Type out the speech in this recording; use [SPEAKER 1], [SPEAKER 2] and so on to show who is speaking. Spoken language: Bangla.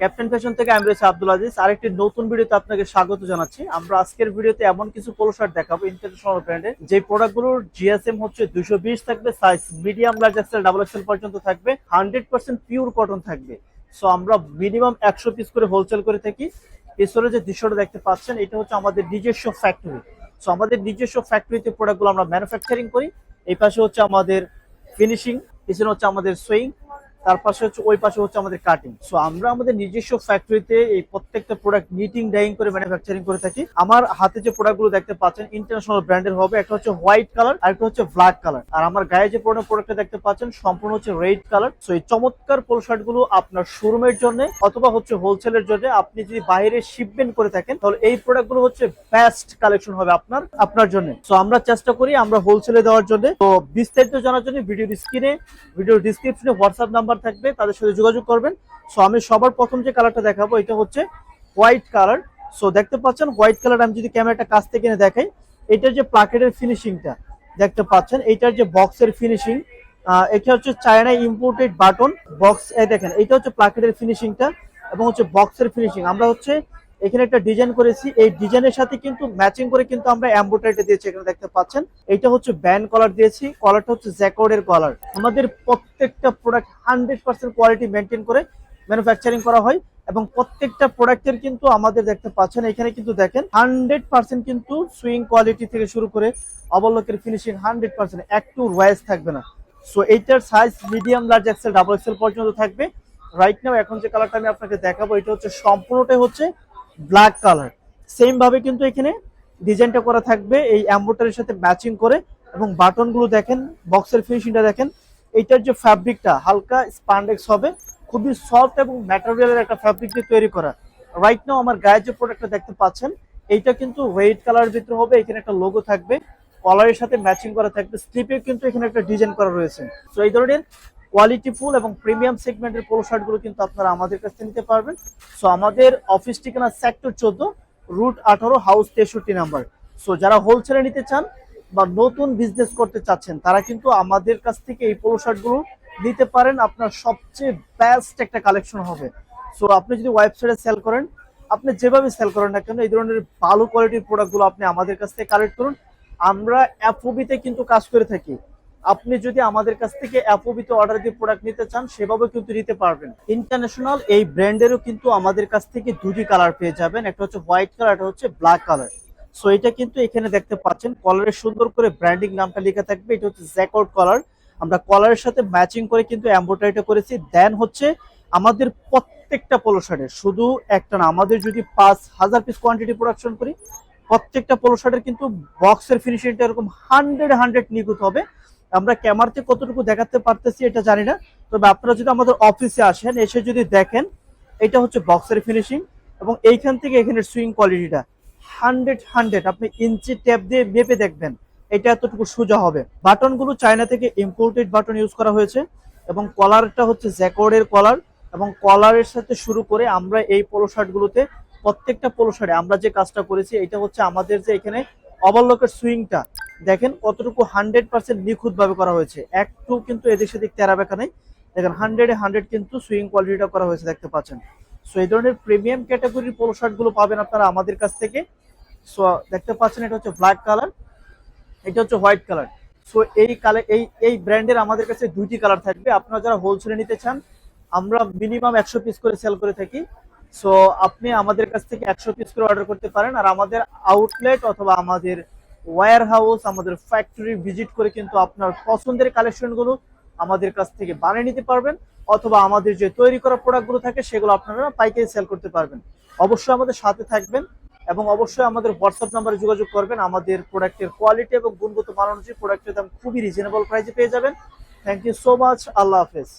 [SPEAKER 1] ক্যাপ্টেন ফ্যাশন থেকে আমি রয়েছে আব্দুল আজিজ। আরেকটি নতুন ভিডিওতে আপনাকে স্বাগত জানাচ্ছি। আমরা আজকের ভিডিওতে এমন কিছু পোলো শার্ট দেখাবো ইন্টারন্যাশনাল ব্র্যান্ডের যে প্রোডাক্টগুলোর জিএসএম হচ্ছে দুশো থাকবে size medium large XL double XL পর্যন্ত থাকবে হান্ড্রেড পার্সেন্ট পিওর কটন থাকবে। সো আমরা মিনিমাম একশো পিস করে হোলসেল করে থাকি। পেছনে যে দৃশ্যটা দেখতে পাচ্ছেন, এটা হচ্ছে আমাদের নিজস্ব ফ্যাক্টরি সো আমাদের নিজস্ব ফ্যাক্টরিতে প্রোডাক্টগুলো আমরা ম্যানুফ্যাকচারিং করি। এই পাশে হচ্ছে আমাদের ফিনিশিং পিছনে হচ্ছে আমাদের সুইং তার পাশে হচ্ছে, ওই পাশে হচ্ছে আমাদের কাটিং সো আমরা আমাদের নিজস্ব ফ্যাক্টরিতে এই প্রত্যেকটা প্রোডাক্ট নিটিং ডাইং করে ম্যানুফ্যাকচারিং করে থাকি। আমার হাতে যে প্রোডাক্টগুলো দেখতে পাচ্ছেন ইন্টারন্যাশনাল ব্র্যান্ডের হবে। একটা হচ্ছে হোয়াইট কালার আর একটা হচ্ছে ব্ল্যাক কালার আর আমার গায়ে যে পুরোনো প্রোডাক্টটা দেখতে পাচ্ছেন, সম্পূর্ণ হচ্ছে রেড কালার সো এই চমৎকার পোলো শার্টগুলো আপনার শোরুমের জন্য অথবা হচ্ছে হোলসেলের জন্য আপনি যদি বাইরে শিপমেন্ট করে থাকেন, তাহলে এই প্রোডাক্টগুলো হচ্ছে বেস্ট কালেকশন হবে আপনার আপনার জন্য। সো আমরা চেষ্টা করি আমরা হোলসেলে দেওয়ার জন্য। তো বিস্তারিত জানার জন্য ভিডিও স্ক্রিনে ভিডিও ডিসক্রিপশনে হোয়াটসঅ্যাপ নাম্বার থাকবে, তাদের সাথে যোগাযোগ করবেন। সো আমি সবার প্রথম যে কালারটা দেখাবো, এটা হচ্ছে হোয়াইট কালার সো দেখতে পাচ্ছেন হোয়াইট কালার আমি যদি ক্যামেরাটা কাছ থেকে এনে দেখাই, এটার যে প্লাকেটের ফিনিশিংটা দেখতে পাচ্ছেন, এটার যে বক্সের ফিনিশিং এটা হচ্ছে চায়না ইম্পোর্টেড বাটন বক্স দেখেন, এটা হচ্ছে প্লাকেটের ফিনিশিংটা এবং হচ্ছে বক্সের ফিনিশিং আমরা হচ্ছে এখানে একটা ডিজাইন করেছি। এই ডিজাইনের সাথে কিন্তু ম্যাচিং করে কিন্তু আমরা এম্বোটারিটা দিয়েছি এখানে দেখতে পাচ্ছেন। এটা হচ্ছে ব্যান্ড কলার দিয়েছি। কলারটা হচ্ছে জ্যাকর্ডের কলার আমাদের প্রত্যেকটা product hundred percent quality maintain করে ম্যানুফ্যাকচারিং করা হয় এবং প্রত্যেকটা প্রোডাক্টের কিন্তু আমাদের দেখতে পাচ্ছেন, এখানে কিন্তু দেখেন হান্ড্রেড পার্সেন্ট কিন্তু সুইং কোয়ালিটি থেকে শুরু করে অবলোকের ফিনিশিং হান্ড্রেড পার্সেন্ট একটু ওয়াইজ থাকবে না। সো এইটার size medium large XL double XL পর্যন্ত থাকবে। রাইট নাও এখন যে কালারটা আমি আপনাকে দেখাবো, এটা হচ্ছে সম্পূর্ণটাই হচ্ছে ব্ল্যাক কালার। সেম ভাবে কিন্তু এখানে ডিজাইনটা করা থাকবে। এই অ্যাম্বোটারের সাথে ম্যাচিং করে এবং বাটনগুলো দেখেন বক্সের ফিনিশিংটা দেখেন, এইটার যে ফ্যাব্রিকটা হালকা স্পান্ডেক্স হবে, খুবই সফট এবং ম্যাটেরিয়ালের একটা ফ্যাব্রিক দিয়ে তৈরি করা। রাইট নাও আমার গায়ের যে প্রোডাক্টটা দেখতে পাচ্ছেন, এইটা কিন্তু রেড কালারের ভিতরে হবে, এখানে একটা লোগো থাকবে। কলারের সাথে ম্যাচিং করা থাকবে স্লিপে কিন্তু এখানে একটা ডিজাইন করা রয়েছে। তো এই ধরনের কোয়ালিটি ফুল এবং প্রিমিয়াম সেগমেন্টের পোলো শার্টগুলো কিন্তু আপনারা আমাদের কাছ নিতে পারবেন। সো আমাদের অফিস ঠিকানা সেক্টর চোদ্দ রুট আঠারো হাউস তেষট্টি নাম্বার সো যারা হোলসেলে নিতে চান বা নতুন বিজনেস করতে চাচ্ছেন, তারা কিন্তু আমাদের কাছ থেকে এই পোলো শার্টগুলো নিতে পারেন। আপনার সবচেয়ে বেস্ট একটা কালেকশন হবে। সো আপনি যদি ওয়েবসাইটে সেল করেন, আপনি যেভাবে সেল করেন না কেন, এই ধরনের ভালো কোয়ালিটির প্রোডাক্টগুলো আপনি আমাদের কাছ থেকে কালেক্ট করুন। আমরা অ্যাফোবিতে কিন্তু কাজ করে থাকি। আপনি যদি আমাদের কাছ থেকে অ্যাপোবিতে অর্ডার দিয়ে প্রোডাক্ট নিতে চান সেভাবে কিন্তু নিতে পারবেন। ইন্টারন্যাশনাল এই ব্র্যান্ডেরও কিন্তু আমাদের কাছ থেকে দুটি কালার পেয়ে যাবেন। একটা হচ্ছে হোয়াইট কালার একটা হচ্ছে ব্ল্যাক কালার সো এটা কিন্তু এখানে দেখতে পাচ্ছেন কলারের সুন্দর করে ব্র্যান্ডিং নামটা লেখা থাকবে। এটা হচ্ছে জ্যাকআউট কলার আমরা কলারের সাথে ম্যাচিং করে কিন্তু এম্ব্রয়ডারিটা করেছি। দেন হচ্ছে আমাদের প্রত্যেকটা পোলো শার্টের শুধু একটা না, আমাদের যদি পাঁচ হাজার পিস কোয়ান্টিটি প্রোডাকশন করি, প্রত্যেকটা পোলো শার্টের কিন্তু বক্সের ফিনিশিংটা এরকম হান্ড্রেড হান্ড্রেড নিখুঁত হবে। আমরা ক্যামেরাতে কতটুকু দেখাতে পারতেছি এটা জানি না। তবে আপনারা যদি আমাদের অফিসে আসেন, এসে যদি দেখেন, এটা হচ্ছে বক্সের ফিনিশিং এবং এইখান থেকে এখানে সুইং কোয়ালিটিটা হান্ড্রেড হান্ড্রেড আপনি ইঞ্চি ট্যাপ দিয়ে মেপে দেখবেন, এটা এতটুকু সোজা হবে। বাটনগুলো চায়না থেকে ইম্পোর্টেড বাটন ইউজ করা হয়েছে এবং কলারটা হচ্ছে জ্যাকর্ডের কলার এবং কলারের সাথে শুরু করে আমরা এই পোলো শার্টগুলোতে প্রত্যেকটা পোলো শার্টে আমরা যে কাজটা করেছি, এটা হচ্ছে আমাদের যে এখানে ওভারলকের সুইংটা দেখেন কতটুকু হান্ড্রেড পার্সেন্ট নিখুঁত ভাবে করা হয়েছে। একটু কিন্তু এদিক সেদিক তেরা বেকা নেই। দেখেন হান্ড্রেডে হান্ড্রেড কিন্তু সুইং কোয়ালিটিটা করা হয়েছে, দেখতে পাচ্ছেন। সো এই ধরনের প্রিমিয়াম ক্যাটাগরির পোলো শার্টগুলো পাবেন আপনারা আমাদের কাছ থেকে। সো দেখতে পাচ্ছেন এটা হচ্ছে ব্ল্যাক কালার এটা হচ্ছে হোয়াইট কালার সো এই কালার এই এই ব্র্যান্ডের আমাদের কাছে দুইটি কালার থাকবে। আপনারা যারা হোলসেলে নিতে চান, আমরা মিনিমাম একশো পিস করে সেল করে থাকি। সো আপনি আমাদের কাছ থেকে একশো পিস করে অর্ডার করতে পারেন। আর আমাদের আউটলেট অথবা আমাদের ওয়্যার হাউস আমাদের ফ্যাক্টরি ভিজিট করে কিন্তু আপনার পছন্দের কালেকশনগুলো আমাদের কাছ থেকে বানিয়ে নিতে পারবেন, অথবা আমাদের যে তৈরি করা প্রোডাক্টগুলো থাকে সেগুলো আপনারা পাইকারি সেল করতে পারবেন। অবশ্যই আমাদের সাথে থাকবেন এবং অবশ্যই আমাদের হোয়াটসঅ্যাপ নাম্বারে যোগাযোগ করবেন। আমাদের প্রোডাক্টের কোয়ালিটি এবং গুণগত মান অনুযায়ী প্রোডাক্টের দাম খুবই রিজনেবল প্রাইসে পেয়ে যাবেন। থ্যাংক ইউ সো মাচ আল্লাহ হাফেজ।